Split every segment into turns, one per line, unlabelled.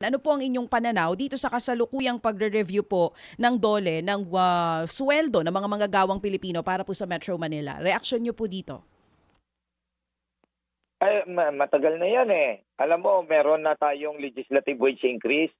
Ano po ang inyong pananaw dito sa kasalukuyang pagre-review po ng DOLE ng ah, sweldo ng mga manggagawang Pilipino para po sa Metro Manila? Reaksyon niyo po dito.
Ay, ma- matagal na yan eh. Alam mo, meron na tayong legislative wage increase.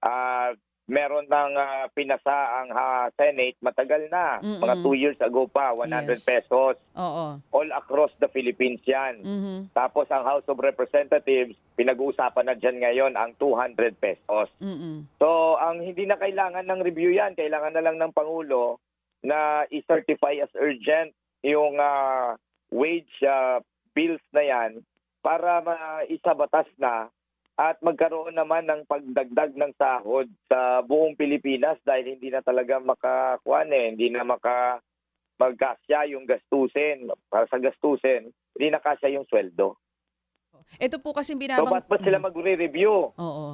Ah, meron ng ah, pinasa ang ha, Senate matagal na.
Mm-mm.
Mga two years ago pa, 100
Yes.
pesos.
Oo.
All across the Philippines yan.
Mhm.
Tapos ang House of Representatives, pinag-uusapan na dyan ngayon ang 200 pesos.
Mhm.
So, ang hindi na kailangan ng review yan, kailangan na lang ng Pangulo na i-certify as urgent yung ah, wage ah, bills na yan para maisabatas na at magkaroon naman ng pagdagdag ng sahod sa buong Pilipinas dahil hindi na talaga makakuan eh, hindi na maka magkasya yung gastusin para sa gastusin, hindi na kasya yung sweldo.
Ito po kasi
So,
binabang...
ba't ba sila magre-review?
Oo.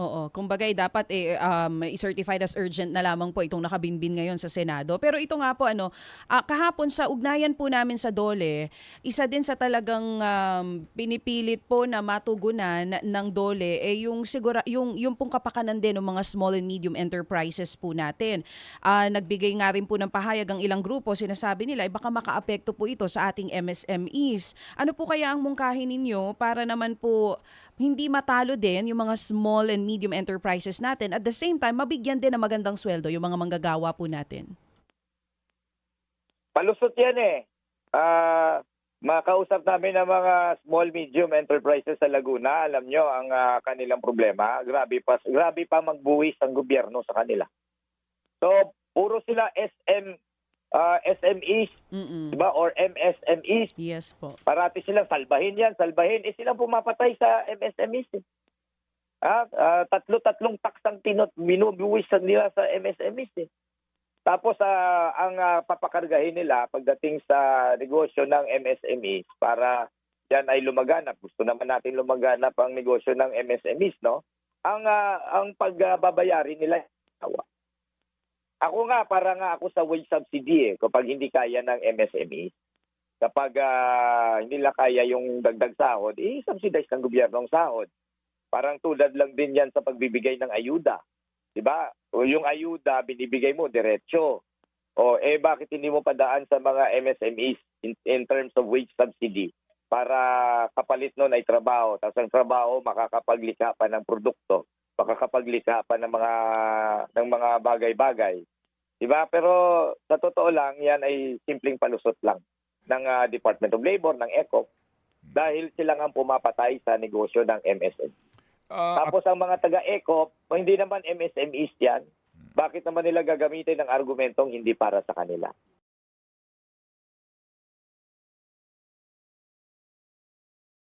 Oo, kumbagay dapat eh um, i-certified as urgent na lamang po itong nakabinbin ngayon sa Senado. Pero ito nga po ano, ah, kahapon sa ugnayan po namin sa DOLE, isa din sa talagang um, pinipilit po na matugunan ng DOLE eh yung sigura yung yung pong kapakanan din ng mga small and medium enterprises po natin. Ah, nagbigay nga rin po ng pahayag ang ilang grupo, sinasabi nila eh, baka makaapekto po ito sa ating MSMEs. Ano po kaya ang mungkahin ninyo para naman po hindi matalo din yung mga small and medium enterprises natin. At the same time, mabigyan din ng magandang sweldo yung mga manggagawa po natin.
Palusot yan eh. Ah, makausap namin ng mga small medium enterprises sa Laguna. Alam nyo ang ah, kanilang problema. Grabe pa grabe pa magbuwis ang gobyerno sa kanila. So, puro sila SM ah, SMEs,
Mm-mm.
'di ba? Or MSMEs.
Yes po.
Parati silang salbahin yan, salbahin. Eh silang pumapatay sa MSMEs. Eh. Ah, ah, tatlo-tatlong tax ang tinot binubuwis nila sa MSMEs. Eh. Tapos ah, ang ah, papakargahin nila pagdating sa negosyo ng MSMEs para yan ay lumaganap. Gusto naman natin lumaganap ang negosyo ng MSMEs, no? Ang ah, ang pagbabayarin nila tawa. Ako nga para nga ako sa wage subsidy eh kapag hindi kaya ng MSMEs kapag ah, hindi nila kaya yung dagdag sahod, i-subsidize ng gobyerno ang sahod. Parang tulad lang din yan sa pagbibigay ng ayuda. 'Di ba? O yung ayuda binibigay mo diretso. O eh bakit hindi mo padaan sa mga MSMEs in, in terms of wage subsidy para kapalit noon ay trabaho. Tapos ang trabaho makakapaglikha pa ng produkto, makakapaglikha pa ng mga ng mga bagay-bagay. 'Di ba? Pero sa totoo lang, yan ay simpleng palusot lang ng ah, Department of Labor, ng ECO, dahil sila ang pumapatay sa negosyo ng MSM.
Ah,
Tapos ang mga taga-ECO, hindi naman MSMEs yan, bakit naman nila gagamitin ng argumentong hindi para sa kanila?